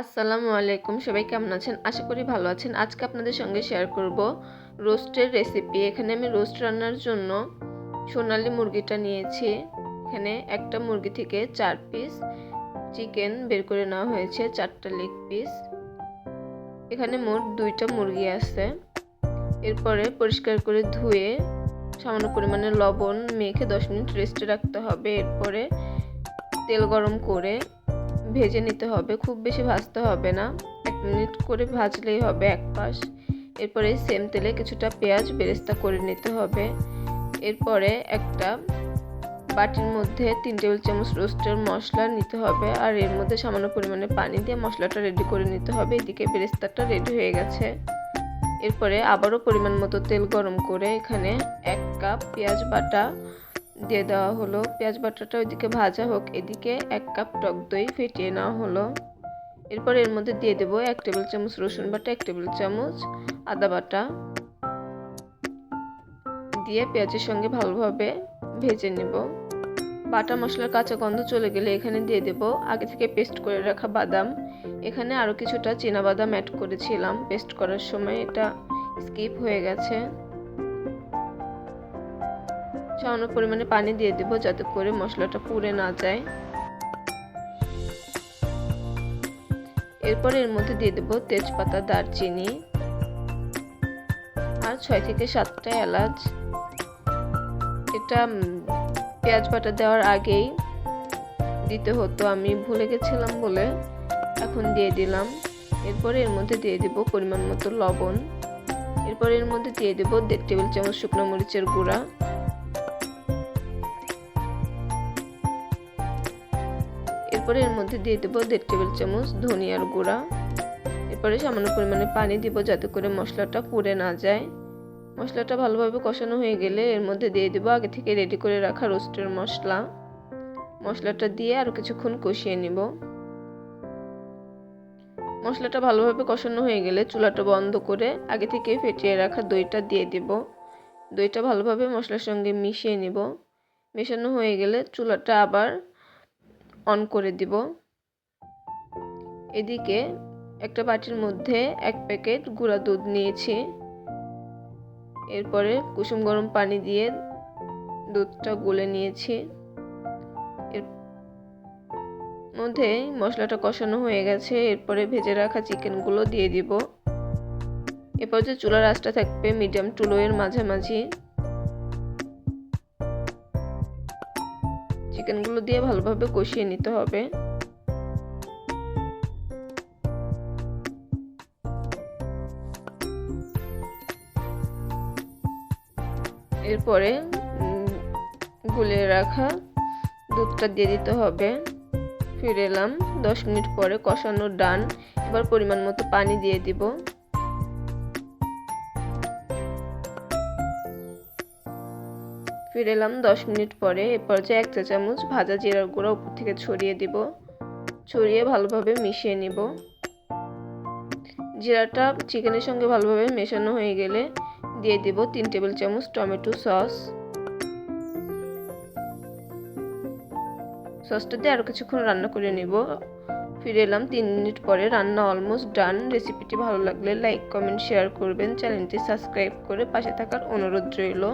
আসসালামু আলাইকুম, সবাই কেমন আছেন? আশা করি ভালো আছেন। আজকে আপনাদের সঙ্গে শেয়ার করব রোস্টের রেসিপি এখানে আমি রোস্ট রান্নার জন্য সোনালি মুরগিটা নিয়েছি। এখানে একটা মুরগি থেকে চার পিস চিকেন বের করে নেওয়া হয়েছে, চারটা লেগ পিস এখানে মোট দুইটা মুরগি আছে। এরপরে পরিষ্কার করে ধুয়ে সামান্য পরিমাণে লবণ মেখে দশ মিনিট রেস্টে রাখতে হবে। এরপরে তেল গরম করে ভেজে নিতে হবে, খুব বেশি ভাজতে হবে না। এক মিনিট করে ভাজলেই হবে এক পাশ। এরপরে সেম তেলে কিছুটা পেঁয়াজ বেরেস্তা করে নিতে হবে। এরপরে একটা বাটির মধ্যে তিন টেবিল চামচ রোস্টের মশলা নিতে হবে আর এর মধ্যে সামান্য পরিমাণে পানি দিয়ে মশলাটা রেডি করে নিতে হবে। এদিকে বেরেস্তাটা রেডি হয়ে গেছে। এরপরে আবারও পরিমাণ মতো তেল গরম করে এখানে এক কাপ পেঁয়াজ বাটা দিয়ে দেওয়া হলো। পেঁয়াজ বাটাটা ওইদিকে ভাজা হোক, এদিকে এক কাপ টক দই ফেটিয়ে নেওয়া হলো। এরপর এর মধ্যে দিয়ে দেবো এক টেবিল চামচ রসুন বাটা, এক টেবিল চামচ আদা বাটা। দিয়ে পেঁয়াজের সঙ্গে ভালোভাবে ভেজে নেব। বাটা মশলার কাঁচা গন্ধ চলে গেলে এখানে দিয়ে দেব আগে থেকে পেস্ট করে রাখা বাদাম। এখানে আরও কিছুটা বাদাম অ্যাড করেছিলাম। পেস্ট করার সময় এটা স্কিপ হয়ে গেছে। সামান্য পরিমাণে পানি দিয়ে দেব যাতে করে মশলাটা পুড়ে না যায়। এরপর এর মধ্যে দিয়ে দেব তেজপাতা, দারচিনি আর ছয় থেকে সাতটা এলাচ। এটা পেঁয়াজ বাটা দেওয়ার আগেই দিতে হতো, আমি ভুলে গেছিলাম বলে এখন দিয়ে দিলাম। এরপরে এর মধ্যে দিয়ে দেব পরিমাণ মতো লবণ। এরপর এর মধ্যে দিয়ে দেব দেড় টেবিল চামচ শুকনো মরিচের গুঁড়া। এরপরে এর মধ্যে দিয়ে দেবো দেড় টেবিল চামচ ধনিয়ার গুঁড়া। এরপরে সামান্য পরিমাণে পানি দিব যাতে করে মশলাটা পুড়ে না যায়। মশলাটা ভালোভাবে কষানো হয়ে গেলে এর মধ্যে দিয়ে দেবো আগে থেকে রেডি করে রাখা রোস্টের মশলা। মশলাটা দিয়ে আরও কিছুক্ষণ কষিয়ে নিব। মশলাটা ভালোভাবে কষানো হয়ে গেলে চুলাটা বন্ধ করে আগে থেকে ফেটিয়ে রাখা দইটা দিয়ে দেব। দইটা ভালোভাবে মশলার সঙ্গে মিশিয়ে নিব। মেশানো হয়ে গেলে চুলাটা আবার অন করে দিব। এদিকে একটা বাটির মধ্যে এক প্যাকেট গুঁড়া দুধ নিয়েছি। এরপরে কুসুম গরম পানি দিয়ে দুধটা গুলে নিয়েছি। এর মধ্যে মশলাটা কষানো হয়ে গেছে। এরপরে ভেজে রাখা চিকেনগুলো দিয়ে দিব। এরপর যে চুলার আঁচটা থাকবে মিডিয়াম টু লো এর মাঝামাঝি। চিকেনগুলো দিয়ে ভালোভাবে কষিয়ে নিতে হবে। এরপরে গুলিয়ে রাখা দুধটা দিয়ে দিতে হবে। ফিরে এলাম, দশ মিনিট পরে কষানোর ডান। এবার পরিমাণ মতো পানি দিয়ে দিব। ফিরে এলাম দশ মিনিট পরে। এ পর্যায়ে এক চা চামচ ভাজা জিরার গুঁড়া উপর থেকে ছড়িয়ে দিব। ছড়িয়ে ভালোভাবে মিশিয়ে নিব। জিরাটা চিকেনের সঙ্গে ভালোভাবে মেশানো হয়ে গেলে দিয়ে দিব তিন টেবিল চামচ টমেটো সস। সসটা দিয়ে আরও কিছুক্ষণ রান্না করে নিব। ফিরে এলাম তিন মিনিট পরে। রান্না অলমোস্ট ডান রেসিপিটি ভালো লাগলে লাইক কমেন্ট শেয়ার করবেন। চ্যানেলটি সাবস্ক্রাইব করে পাশে থাকার অনুরোধ রইল।